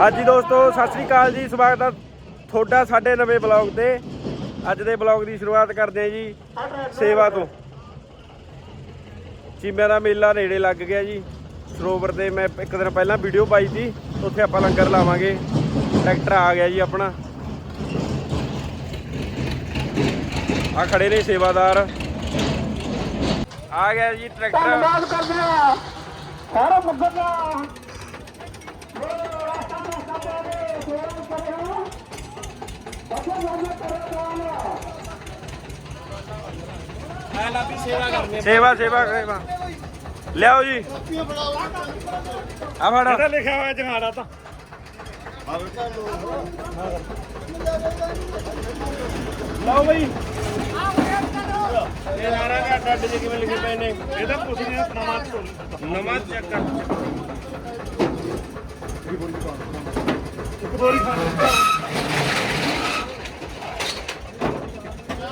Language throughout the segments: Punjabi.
ਹਾਂਜੀ ਦੋਸਤੋ, ਸਤਿ ਸ੍ਰੀ ਅਕਾਲ ਜੀ, ਸਵਾਗਤ ਹੈ ਤੁਹਾਡਾ ਸਾਡੇ ਨਵੇਂ ਬਲੌਗ ਤੇ। ਅੱਜ ਦੇ ਬਲੌਗ ਦੀ ਸ਼ੁਰੂਆਤ ਕਰਦੇ ਹਾਂ ਜੀ, ਸੇਵਾ ਤੋਂ। ਚੀਮਿਆਂ ਦਾ ਮੇਲਾ ਨੇੜੇ ਲੱਗ ਗਿਆ ਜੀ। ਸਰੋਵਰ ਤੇ ਮੈਂ ਇੱਕ ਦਿਨ ਪਹਿਲਾਂ ਵੀਡੀਓ ਪਾਈ ਸੀ, ਉੱਥੇ ਆਪਾਂ ਲੰਗਰ ਲਾਵਾਂਗੇ। ਟਰੈਕਟਰ ਆ ਗਿਆ ਜੀ ਆਪਣਾ। ਆ ਖੜੇ ਨੇ ਸੇਵਾਦਾਰ। ਆ ਗਿਆ ਜੀ ਟਰੈਕਟਰ। ਧੰਨਵਾਦ ਕਰਦੇ ਆ। ਸਾਰਾ ਮੁੱਗਰ ਦਾ। ਸੇਵਾ ਸੇਵਾ ਸੇਵਾ। ਲਿਆਓ ਜੀ। ਆ ਫੜ। ਲਿਖਿਆ ਹੋਇਆ ਜਹਾੜਾ ਤਾਂ। ਲਓ ਬਈ। ਇਹ ਨਾਰਾ ਦੇ ਅੱਡ ਅੱਡ ਜਿਹੇ ਕਿਵੇਂ ਲਿਖੇ ਪਏ ਨੇ। ਇਹਦਾ ਕੁਛ ਨਹੀਂ ਨਵਾਂ ਨਵਾਂ ਚੈੱਕ। ਕਰ ਇੱਕ ਬੋਰੀ ਖਾ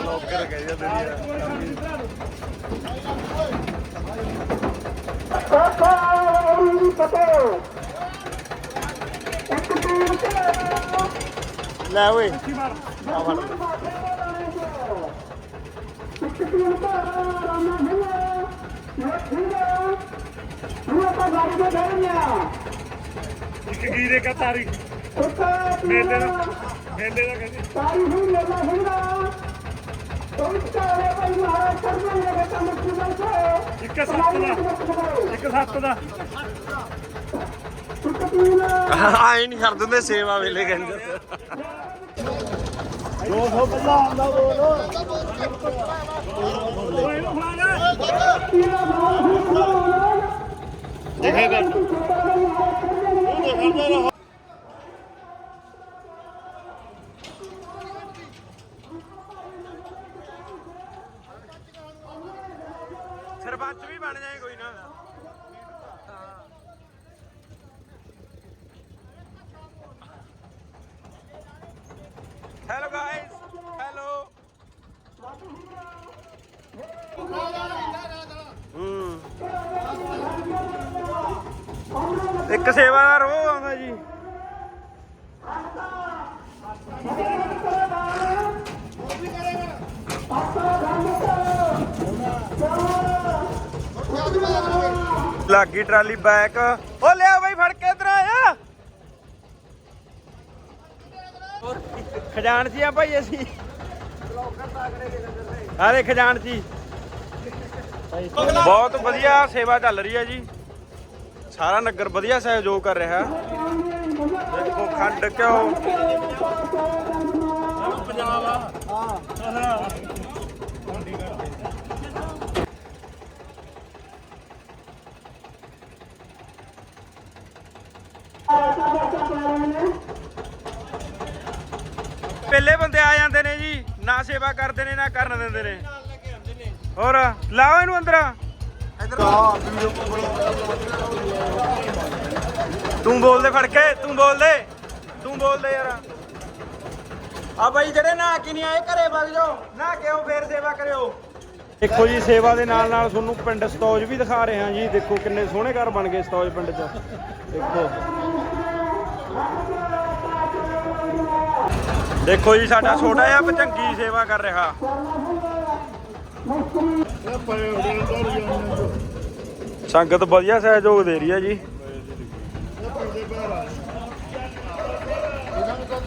ਲੋਕਰ ਕਹਿੰਦੇ ਲੈ ਓਏ। ਇੱਕ ਗੀਰੇ ਕਾ ਤਾਰੀਖ ਮੇਲੇ ਦਾ ਮੇਲੇ ਦਾ ਕਹਿੰਦੇ। ਇੱਕ ਸੱਤ ਦਾ ਇੱਕ ਸੱਤ ਦਾ। ਆਏ ਨਹੀਂ ਕਰ ਦਿੰਦੇ ਸੇਵਾ ਵੇਲੇ ਕਹਿੰਦੇ। 200 ਪਹਿਲਾਂ ਆਉਂਦਾ ਬੋਲੋ। ਓਏ ਇਹਨੂੰ ਫੜਾ ਲੈ ਦੇਖੇਗਾ ਉਹ ਦੇਖਦਾ ਰਹਾ ਸਰਪੰਚ ਵੀ ਬਣ ਜਾਏ ਕੋਈ ਨਾ ਹੈਲੋ ਗਾਇਸ ਹੈਲੋ ਹੂੰ ਇੱਕ ਸੇਵਾਦਾਰ ਉਹ ਆਉਂਦਾ ਜੀ। ਲੱਗੀ ਟਰਾਲੀ ਬੈਕ। ਉਹ ਲਿਆ ਬਈ, ਫੜ ਕੇ ਇਧਰ ਆਇਆ ਖਜ਼ਾਨਚੀ ਆ ਭਾਈ ਅਸੀਂ। ਅਰੇ ਖਜ਼ਾਨਚੀ ਬਹੁਤ ਵਧੀਆ ਸੇਵਾ ਚੱਲ ਰਹੀ ਹੈ ਜੀ। ਸਾਰਾ ਨਗਰ ਵਧੀਆ ਸਹਿਯੋਗ ਕਰ ਰਿਹਾ। ਦੇਖੋ ਖੰਡ ਕਿਉਂ ਪੰਜਾਬ ਆ ਪਹਿਲੇ ਬੰਦੇ ਆ ਜਾਂਦੇ ਨੇ ਜੀ, ਨਾ ਸੇਵਾ ਕਰਦੇ ਨੇ, ਨਾ ਕਰਨ ਦਿੰਦੇ ਨੇ। ਹੋਰ, ਲਾਓ ਇਹਨੂੰ ਅੰਦਰ। ਤੂੰ ਬੋਲ ਦੇ ਫੜ ਕੇ ਤੂੰ ਬੋਲ ਦੇ। ਤੂੰ ਬੋਲ ਦੇ ਯਾਰ। ਆ ਬਾਈ ਜਿਹੜੇ ਨਾ ਕਿ ਨਹੀਂ ਆਏ, ਘਰੇ ਵਗ ਜਾਓ। ਨਾ ਕਿਉਂ ਫੇਰ ਸੇਵਾ ਕਰਿਓ। ਦੇਖੋ ਜੀ, ਸੇਵਾ ਦੇ ਨਾਲ ਨਾਲ ਤੁਹਾਨੂੰ ਪਿੰਡ ਸਤੌਜ ਵੀ ਦਿਖਾ ਰਹੇ ਹਾਂ ਜੀ। ਦੇਖੋ ਕਿੰਨੇ ਸੋਹਣੇ ਘਰ ਬਣ ਗਏ ਸਤੌਜ ਪਿੰਡ 'ਚ। ਦੇਖੋ। ਦੇਖੋ ਜੀ, ਸਾਡਾ ਛੋਟਾ ਜਿਹਾ ਭਚੰਗੀ ਸੇਵਾ ਕਰ ਰਿਹਾ। ਸੰਗਤ ਵਧੀਆ ਸਹਿਯੋਗ ਦੇ ਰਹੀ ਹੈ ਜੀ।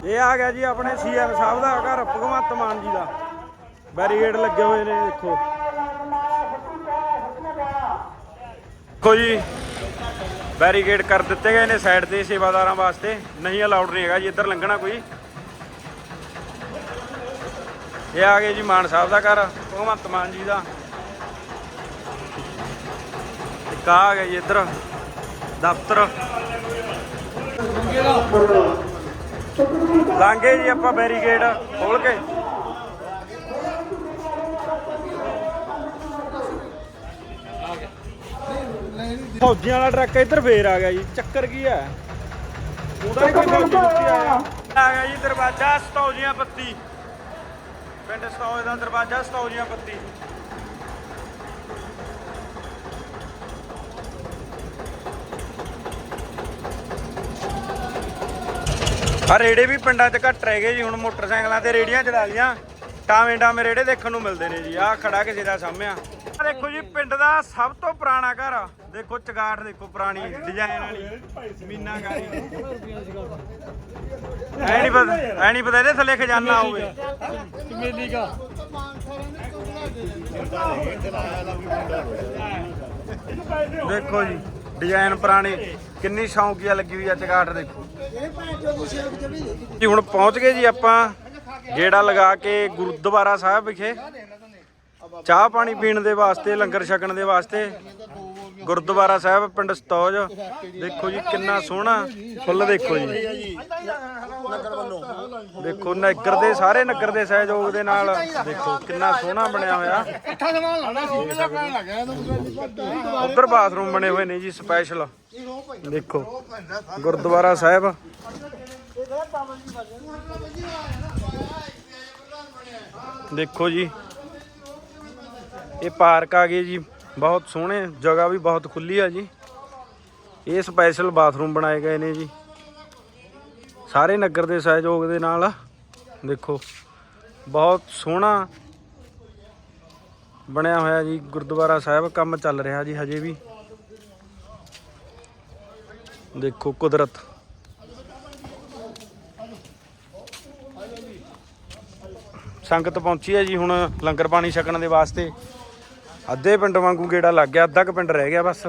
ਇਹ ਆ ਗਿਆ ਜੀ ਆਪਣੇ ਸੀਐਮ ਸਾਹਿਬ ਦਾ ਘਰ, ਭਗਵੰਤ ਮਾਨ ਜੀ ਦਾ। ਬੈਰੀਗੇਡ ਲੱਗੇ ਹੋਏ ਨੇ, ਦੇਖੋ। ਦੇਖੋ ਜੀ ਬੈਰੀਗੇਡ ਕਰ ਦਿੱਤੇ ਗਏ ਨੇ ਸਾਈਡ ਤੇ ਸੇਵਾਦਾਰਾਂ ਵਾਸਤੇ। ਨਹੀਂ ਅਲਾਉਡ ਨਹੀਂ ਹੈਗਾ ਜੀ, ਇੱਧਰ ਲੰਘਣਾ ਕੋਈ। ਇਹ ਆ ਗਏ ਜੀ ਮਾਨ ਸਾਹਿਬ ਦਾ ਘਰ। ਭਗਵੰਤ ਮਾਨ ਜੀ ਦਾ। ਇੱਕ ਆ ਗਿਆ ਜੀ ਇੱਧਰ, ਦਫ਼ਤਰ। ਲਾਂਗੇ ਜੀ ਆਪਾਂ ਬੈਰੀਗੇਡ ਖੋਲ ਕੇ। ਫੌਜੀਆਂ ਵਾਲਾ ਟਰੱਕ ਇੱਧਰ ਫੇਰ ਆ ਗਿਆ ਜੀ, ਚੱਕਰ ਕੀ ਹੈ? ਉਹਦਾ ਹੀ ਕੋਈ ਫੌਜੀ ਆਇਆ ਆ ਗਿਆ ਜੀ ਦਰਵਾਜ਼ਾ, ਸਤੌਜੀਆਂ ਪੱਤੀ ਪਿੰਡ ਸਤੌਜ ਦਾ ਦਰਵਾਜ਼ਾ ਸਤੌਜੀਆਂ ਪੱਤੀ ਆ ਰੇੜੇ ਵੀ ਪਿੰਡਾਂ 'ਚ ਘੱਟ ਰਹਿ ਗਏ ਜੀ, ਹੁਣ ਮੋਟਰਸਾਈਕਲਾਂ ਤੇ ਰੇੜੀਆਂ ਚਲਾ ਲੀਆਂ ਟਾਵੇਂ ਟਾਵੇਂ ਰੇੜੇ ਦੇਖਣ ਨੂੰ ਮਿਲਦੇ ਨੇ ਜੀ, ਆਹ ਖੜਾ ਕਿਸੇ ਦਾ ਸਾਹਮਣੇ ਆ। ਦੇਖੋ ਜੀ, ਪਿੰਡ ਦਾ ਸਭ ਤੋਂ ਪੁਰਾਣਾ ਘਰ ਆ। ਦੇਖੋ ਚਗਾਟ ਦੇਖੋ, ਪੁਰਾਣੀ ਡਿਜ਼ਾਈਨ ਵਾਲੀ। ਮੀਨਾਕਾਰੀ ਐ ਨਹੀਂ ਪਤਾ, ਐ ਨਹੀਂ ਪਤਾ ਇਹਦੇ ਥੱਲੇ ਖਜ਼ਾਨਾ ਹੋਵੇ। ਮੇਲੀ ਦਾ ਦੇਖੋ ਜੀ ਡਿਜ਼ਾਈਨ ਪੁਰਾਣੇ। ਕਿੰਨੀ ਸ਼ੌਂਕੀਆ ਲੱਗੀ ਹੋਈ ਆ ਚਗਾਟ ਦੇਖੋ। ਜੀ, ਹੁਣ ਪਹੁੰਚ ਗਏ ਜੀ ਆਪਾਂ ਗੇੜਾ ਲਗਾ ਕੇ ਗੁਰਦੁਆਰਾ ਸਾਹਿਬ ਵਿਖੇ। ਚਾਹ ਪਾਣੀ ਪੀਣ ਦੇ ਵਾਸਤੇ, ਲੰਗਰ ਛਕਣ ਦੇ ਵਾਸਤੇ। ਗੁਰਦੁਆਰਾ ਸਾਹਿਬ, ਪਿੰਡ ਸਤੌਜ। ਦੇਖੋ ਜੀ ਕਿੰਨਾ ਸੋਹਣਾ। ਫੁੱਲ ਦੇਖੋ ਜੀ। ਦੇਖੋ, ਨਗਰ ਦੇ, ਸਾਰੇ ਨਗਰ ਦੇ ਸਹਿਯੋਗ ਦੇ ਨਾਲ ਦੇਖੋ ਕਿੰਨਾ ਸੋਹਣਾ ਬਣਿਆ ਹੋਇਆ। ਇਕੱਠਾ ਉੱਧਰ ਬਾਥਰੂਮ ਬਣੇ ਹੋਏ ਨੇ ਜੀ ਸਪੈਸ਼ਲ ਦੇਖੋ, ਗੁਰਦੁਆਰਾ ਸਾਹਿਬ। ਦੇਖੋ ਜੀ ਇਹ ਪਾਰਕ ਆ ਗਏ ਜੀ, ਬਹੁਤ ਸੋਹਣੇ, ਜਗ੍ਹਾ ਵੀ ਬਹੁਤ ਖੁੱਲੀ ਆ ਜੀ। ਇਹ ਸਪੈਸ਼ਲ ਬਾਥਰੂਮ ਬਣਾਏ ਗਏ ਨੇ ਜੀ। ਸਾਰੇ ਨਗਰ ਦੇ ਸਹਿਯੋਗ ਦੇ ਨਾਲ, ਦੇਖੋ, ਬਹੁਤ ਸੋਹਣਾ ਬਣਿਆ ਹੋਇਆ ਜੀ, ਗੁਰਦੁਆਰਾ ਸਾਹਿਬ ਕੰਮ ਚੱਲ ਰਿਹਾ ਜੀ ਹਜੇ ਵੀ। ਦੇਖੋ ਕੁਦਰਤ। ਸੰਗਤ ਪਹੁੰਚੀ ਹੈ ਜੀ ਹੁਣ ਲੰਗਰ ਪਾਣੀ ਛਕਣ ਦੇ ਵਾਸਤੇ। ਅੱਧੇ ਪਿੰਡ ਵਾਂਗੂ ਗੇੜਾ ਲੱਗ ਗਿਆ, ਅੱਧਾ ਕੁ ਪਿੰਡ ਰਹਿ ਗਿਆ ਬਸ।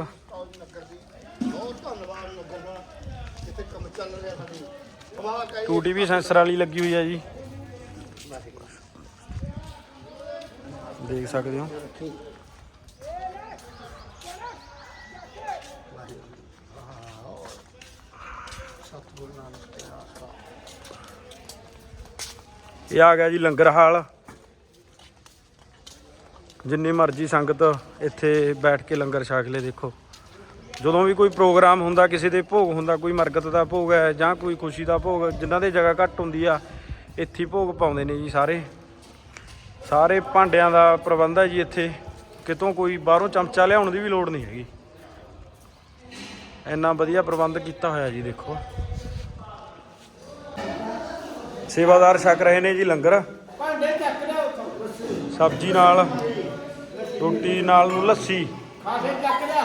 ਟੂਟੀ ਵੀ ਸੈਂਸਰ ਵਾਲੀ ਲੱਗੀ ਹੋਈ ਹੈ ਜੀ। ਦੇਖ ਸਕਦੇ ਹੋ। ਇਹ ਆ ਗਿਆ ਜੀ ਲੰਗਰ ਹਾਲ। ਜਿੰਨੀ ਮਰਜ਼ੀ ਸੰਗਤ ਇੱਥੇ ਬੈਠ ਕੇ ਲੰਗਰ ਛਕ ਲੈ ਦੇਖੋ। ਜਦੋਂ ਵੀ ਕੋਈ ਪ੍ਰੋਗਰਾਮ ਹੁੰਦਾ ਕਿਸੇ ਦੇ ਭੋਗ ਹੁੰਦਾ ਕੋਈ ਮਰਗਤ ਦਾ ਭੋਗ ਹੈ ਜਾਂ ਕੋਈ ਖੁਸ਼ੀ ਦਾ ਭੋਗ ਜਿਨ੍ਹਾਂ ਦੇ ਜਗ੍ਹਾ ਘੱਟ ਹੁੰਦੀ ਆ ਇੱਥੇ ਹੀ ਭੋਗ ਪਾਉਂਦੇ ਨੇ ਜੀ ਸਾਰੇ। ਸਾਰੇ ਭਾਂਡਿਆਂ ਦਾ ਪ੍ਰਬੰਧ ਹੈ ਜੀ ਇੱਥੇ। ਕਿਤੋਂ ਕੋਈ ਬਾਹਰੋਂ ਚਮਚਾ ਲਿਆਉਣ ਦੀ ਵੀ ਲੋੜ ਨਹੀਂ ਹੈਗੀ। ਇੰਨਾ ਵਧੀਆ ਪ੍ਰਬੰਧ ਕੀਤਾ ਹੋਇਆ ਜੀ ਦੇਖੋ। ਸੇਵਾਦਾਰ ਛਕ ਰਹੇ ਨੇ ਜੀ ਲੰਗਰ। ਭਾਂਡੇ ਚੱਕ ਲਿਆ ਉੱਥੋਂ। ਸਬਜ਼ੀ ਨਾਲ। ਰੋਟੀ ਨਾਲ ਨੂੰ ਲੱਸੀ। ਖਾਸੇ ਚੱਕ ਲਿਆ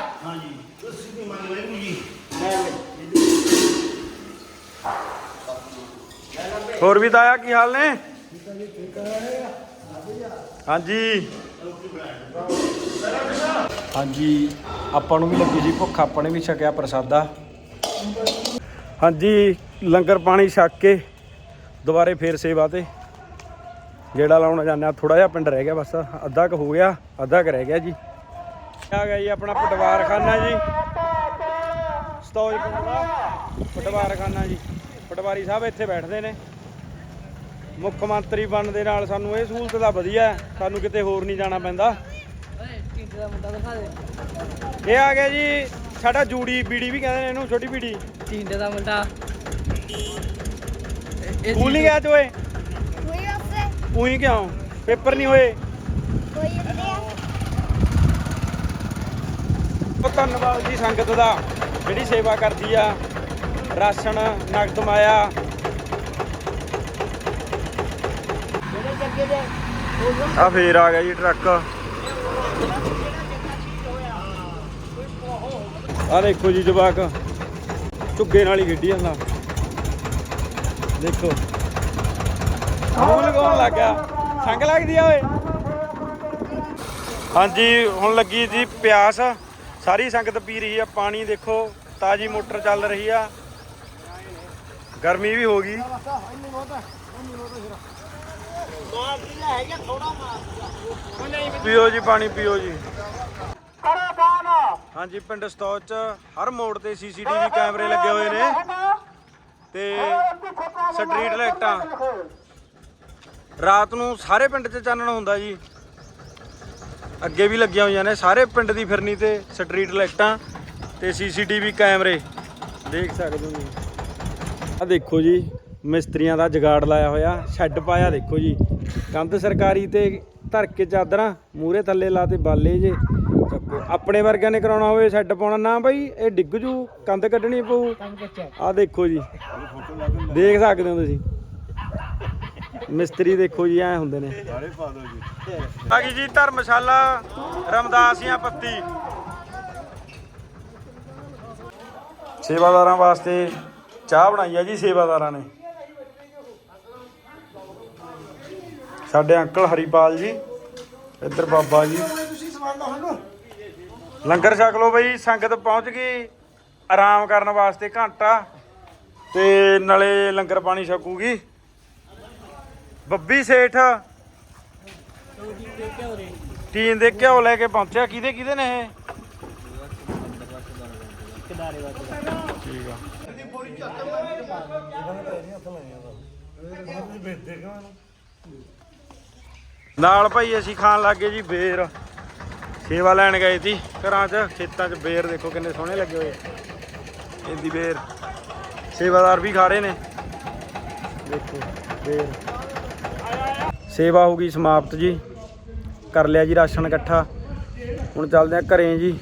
ਹੋਰ ਵੀ ਤਾਇਆ ਕੀ ਹਾਲ ਨੇ? ਹਾਂਜੀ। ਹਾਂਜੀ ਆਪਾਂ ਨੂੰ ਵੀ ਲੱਗੀ ਜੀ ਭੁੱਖ ਆਪਾਂ ਨੇ ਵੀ ਛਕਿਆ ਪ੍ਰਸਾਦਾ। ਹਾਂਜੀ ਲੰਗਰ ਪਾਣੀ ਛਕ ਕੇ ਦੁਬਾਰੇ ਫੇਰ ਸੇਵਾ ਤੇ। ਗੇੜਾ ਲਾਉਣ ਜਾਂਦੇ ਆ ਥੋੜਾ ਜਿਹਾ ਪਿੰਡ ਰਹਿ ਗਿਆ ਬਸ। ਅੱਧਾ ਕ ਹੋ ਗਿਆ ਅੱਧਾ ਕ ਰਹਿ ਗਿਆ ਜੀ। ਆ ਗਿਆ ਜੀ ਆਪਣਾ ਪਟਵਾਰਖਾਨਾ ਜੀ। ਸਤੌਜ ਦਾ ਪਟਵਾਰਖਾਨਾ ਜੀ। ਪਟਵਾਰੀ ਸਾਹਿਬ ਇੱਥੇ ਬੈਠਦੇ ਨੇ। ਮੁੱਖ ਮੰਤਰੀ ਬਣਨ ਦੇ ਨਾਲ ਸਾਨੂੰ ਇਹ ਸਹੂਲਤ ਦਾ ਵਧੀਆ ਹੈ। ਸਾਨੂੰ ਕਿਤੇ ਹੋਰ ਨਹੀਂ ਜਾਣਾ ਪੈਂਦਾ। ਇਹ ਆ ਗਿਆ ਜੀ ਸਾਡਾ ਜੂੜੀ ਬੀੜੀ ਵੀ ਕਹਿੰਦੇ ਨੇ ਇਹਨੂੰ ਛੋਟੀ ਬੀੜੀ। ਟਿੰਡੇ ਦਾ ਮੁੰਡਾ। ਸਕੂਲ ਨਹੀਂ ਗਿਆ ਤੂੰ ਉਹੀ ਕਿਉਂ ਪੇਪਰ ਨਹੀਂ ਹੋਏ। ਧੰਨਵਾਦ ਜੀ ਸੰਗਤ ਦਾ ਜਿਹੜੀ ਸੇਵਾ ਕਰਦੀ ਆ। ਰਾਸ਼ਨ ਨਗਦ ਮਾਇਆ। ਆ ਫੇਰ ਆ ਗਿਆ ਜੀ ਟਰੱਕ। ਆ ਦੇਖੋ ਜੀ ਜਵਾਕ ਝੁੱਗੇ ਨਾਲ ਹੀ ਖੇਡੀ ਜਾਂਦਾ। ਦੇਖੋ। ਮੂੰਹ ਲਗਾਉਣ ਲੱਗ ਗਿਆ। ਸੰਗ ਲੱਗਦੀ ਆ ਓਏ। ਹਾਂਜੀ, ਹੁਣ ਲੱਗੀ ਜੀ ਪਿਆਸ। ਸਾਰੀ ਸੰਗਤ ਪੀ ਰਹੀ ਆ, ਪਾਣੀ ਦੇਖੋ, ਤਾਜੀ ਮੋਟਰ ਚੱਲ ਰਹੀ ਆ। ਗਰਮੀ ਵੀ ਹੋ ਗਈ। ਪੀਓ ਜੀ ਪਾਣੀ, ਪੀਓ ਜੀ। ਹਾਂਜੀ, ਪਿੰਡ ਸਤੌਚ ਚ ਹਰ ਮੋੜ ਤੇ ਸੀਸੀਟੀਵੀ ਕੈਮਰੇ ਲੱਗੇ ਹੋਏ ਨੇ। ਤੇ ਸਟਰੀਟ ਲਾਈਟਾਂ। ਰਾਤ ਨੂੰ ਸਾਰੇ ਪਿੰਡ 'ਚ ਚਾਨਣ ਹੁੰਦਾ ਜੀ। ਅੱਗੇ ਵੀ ਲੱਗੀਆਂ ਹੋਈਆਂ ਨੇ, ਸਾਰੇ ਪਿੰਡ ਦੀ ਫਿਰਨੀ ਤੇ ਸਟਰੀਟ ਲਾਈਟਾਂ ਤੇ ਸੀਸੀਟੀਵੀ ਕੈਮਰੇ। ਦੇਖ ਸਕਦੇ ਹੋ ਜੀ ਆ ਦੇਖੋ ਜੀ, ਮਿਸਤਰੀਆਂ ਦਾ ਜਗਾੜ ਲਾਇਆ ਹੋਇਆ, ਸ਼ੈੱਡ ਪਾਇਆ ਦੇਖੋ ਜੀ। ਕੰਧ ਸਰਕਾਰੀ ਤੇ ਧਰ ਕੇ ਚਾਦਰਾਂ ਮੂਰੇ ਥੱਲੇ ਲਾ ਤੇ ਬਾਲੇ ਜੇ। ਆਪਣੇ ਵਰਗਿਆਂ ਨੇ ਕਰਾਉਣਾ ਹੋਵੇ ਸ਼ੈੱਡ ਪਾਉਣਾ, ਨਾ ਬਾਈ, ਇਹ ਡਿੱਗ ਜੂ, ਕੰਧ ਕੱਢਣੀ ਪਊ। ਆ ਦੇਖੋ ਜੀ। ਦੇਖ ਸਕਦੇ ਹੋ ਤੁਸੀਂ। ਮਿਸਤਰੀ ਦੇਖੋ ਜੀ, ਐ ਹੁੰਦੇ ਨੇ। ਸਾਰੇ ਪਾ ਦੋ ਜੀ ਆ ਗਈ ਜੀ ਧਰਮਸ਼ਾਲਾ ਰਮਦਾਸੀਆਂ ਪੱਤੀ। ਸੇਵਾਦਾਰਾਂ ਵਾਸਤੇ ਚਾਹ ਬਣਾਈ ਆ ਜੀ, ਸੇਵਾਦਾਰਾਂ ਨੇ। ਸਾਡੇ ਅੰਕਲ ਹਰੀਪਾਲ ਜੀ, ਇੱਧਰ ਬਾਬਾ ਜੀ। ਲੰਗਰ ਛਕ ਲਓ ਬਈ, ਸੰਗਤ ਪਹੁੰਚ ਗਈ। ਆਰਾਮ ਕਰਨ ਵਾਸਤੇ ਘੰਟਾ, ਤੇ ਨਾਲੇ ਲੰਗਰ ਪਾਣੀ ਛਕੂਗੀ। ਬੱਬੀ ਸੇਠ। ਟੀਨ ਦੇ ਘਿਓ ਲੈ ਕੇ ਪਹੁੰਚਿਆ। ਕਿਹਦੇ ਕਿਹਦੇ ਨੇ ਇਹ? ਠੀਕ ਆ ਨਾਲ ਭਾਈ ਅਸੀਂ ਖਾਣ ਲੱਗੇ ਜੀ ਬੇਰ। ਸੇਵਾ ਲੈਣ ਗਏ ਸੀ ਘਰਾਂ 'ਚ, ਖੇਤਾਂ 'ਚ। ਬੇਰ ਦੇਖੋ ਕਿੰਨੇ ਸੋਹਣੇ ਲੱਗੇ ਹੋਏ ਇਹਦੀ ਬੇਰ। ਸੇਵਾਦਾਰ ਵੀ ਖਾ ਰਹੇ ਨੇ। ਦੇਖੋ, ਬੇਰ। ਸੇਵਾ ਹੋ ਗਈ ਸਮਾਪਤ ਜੀ। ਕਰ ਲਿਆ ਜੀ ਰਾਸ਼ਨ ਇਕੱਠਾ। ਹੁਣ ਚੱਲਦੇ ਆ ਘਰੇ ਜੀ।